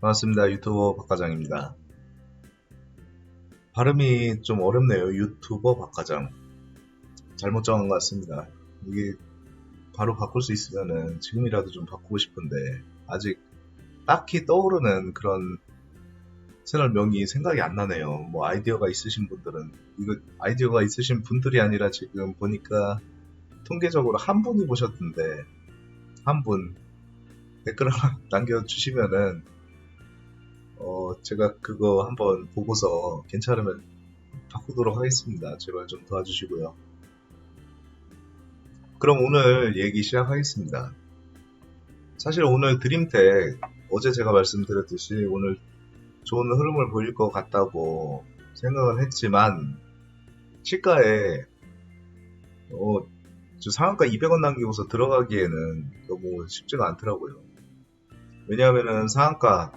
반갑습니다. 유튜버 박과장입니다. 발음이 좀 어렵네요. 유튜버 박과장. 잘못 정한 것 같습니다. 이게 바로 바꿀 수 있으면은 지금이라도 좀 바꾸고 싶은데 아직 딱히 떠오르는 그런 채널 명이 생각이 안 나네요. 뭐 아이디어가 있으신 분들은 이거 아이디어가 있으신 분들이 아니라 지금 보니까 통계적으로 한 분이 보셨던데 한 분 댓글 하나 남겨주시면은 어 제가 그거 한번 보고서 괜찮으면 바꾸도록 하겠습니다. 제발 좀 도와주시고요. 그럼 오늘 얘기 시작하겠습니다. 사실 오늘 드림텍 어제 제가 말씀드렸듯이 오늘 좋은 흐름을 보일 것 같다고 생각은 했지만 시가에 어, 저 상한가 200원 남기고서 들어가기에는 너무 쉽지가 않더라고요. 왜냐하면은 상한가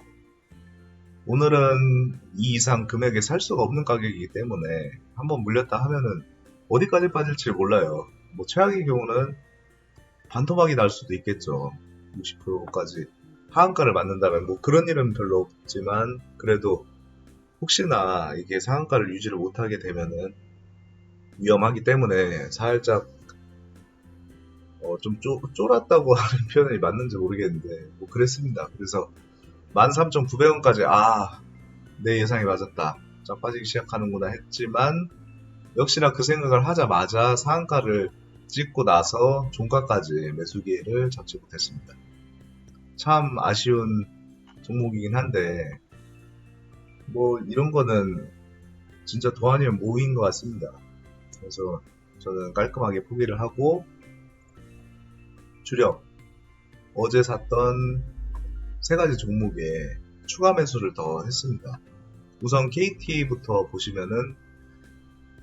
오늘은 이 이상 금액에 살 수가 없는 가격이기 때문에 한번 물렸다 하면은 어디까지 빠질지 몰라요. 뭐 최악의 경우는 반토막이 날 수도 있겠죠. 60%까지 하한가를 맞는다면 뭐 그런 일은 별로 없지만 그래도 혹시나 이게 상한가를 유지를 못하게 되면은 위험하기 때문에 살짝 어, 좀 쪼, 쫄았다고 하는 표현이 맞는지 모르겠는데 뭐 그랬습니다. 그래서 13,900원까지 아 내 예상이 맞았다. 쫙 빠지기 시작하는구나 했지만 역시나 그 생각을 하자마자 상한가를 찍고 나서 종가까지 매수 기회를 잡지 못했습니다. 참 아쉬운 종목이긴 한데 뭐 이런 거는 진짜 도 아니면 모인 것 같습니다. 그래서 저는 깔끔하게 포기를 하고 주력 어제 샀던 세 가지 종목에 추가 매수를 더 했습니다. 우선 KT부터 보시면은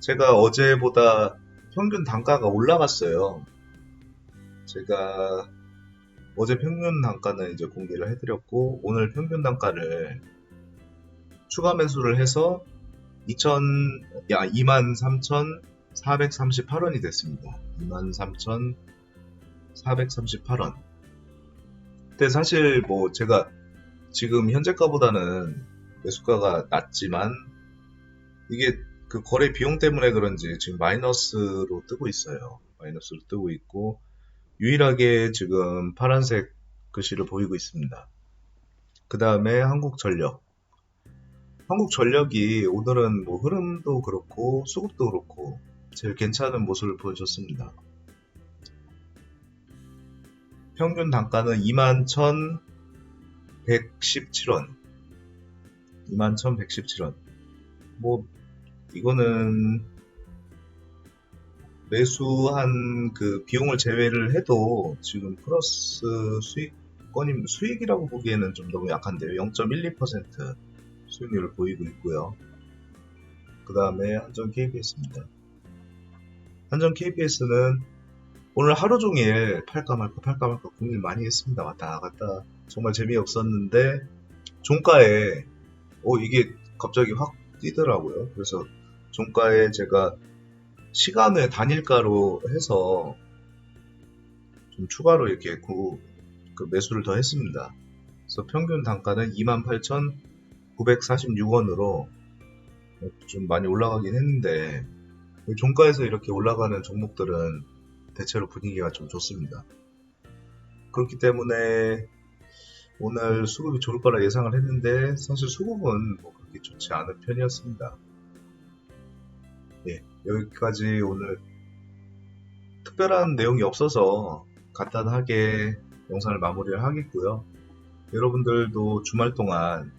제가 어제보다 평균 단가가 올라갔어요. 제가 어제 평균 단가는 이제 공개를 해드렸고 오늘 평균 단가를 추가 매수를 해서 2천 야 23,438원이 됐습니다. 23,438원. 근데 사실 뭐 제가 지금 현재가보다는 매수가가 낮지만 이게 그 거래 비용 때문에 그런지 지금 마이너스로 뜨고 있어요. 마이너스로 뜨고 있고 유일하게 지금 파란색 글씨를 보이고 있습니다. 그 다음에 한국전력. 한국전력이 오늘은 뭐 흐름도 그렇고 수급도 그렇고 제일 괜찮은 모습을 보여줬습니다. 평균 단가는 21,117원. 21,117원. 뭐 이거는 매수한 그 비용을 제외를 해도 지금 플러스 수익권임 수익이라고 보기에는 좀 너무 약한데요. 0.12% 수익률을 보이고 있고요. 그 다음에 한전 KBS입니다. 한전 KBS는 오늘 하루 종일 팔까 말까 팔까 말까 고민을 많이 했습니다. 왔다 갔다 정말 재미없었는데 종가에 어 이게 갑자기 확 뛰더라고요. 그래서 종가에 제가 시간을 단일가로 해서 좀 추가로 이렇게 구, 그 매수를 더 했습니다. 그래서 평균 단가는 28,946원으로 좀 많이 올라가긴 했는데 종가에서 이렇게 올라가는 종목들은 대체로 분위기가 좀 좋습니다. 그렇기 때문에 오늘 수급이 좋을 거라 예상을 했는데 사실 수급은 뭐 그렇게 좋지 않은 편이었습니다. 예, 여기까지 오늘 특별한 내용이 없어서 간단하게 영상을 마무리를 하겠고요. 여러분들도 주말 동안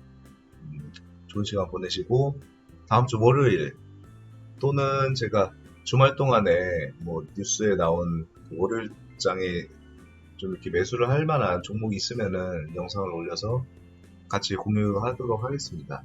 음, 좋은 시간 보내시고 다음 주 월요일 또는 제가 주말 동안에 뭐 뉴스에 나온 그 월요일장에 좀 이렇게 매수를 할 만한 종목이 있으면은 영상을 올려서 같이 공유하도록 하겠습니다.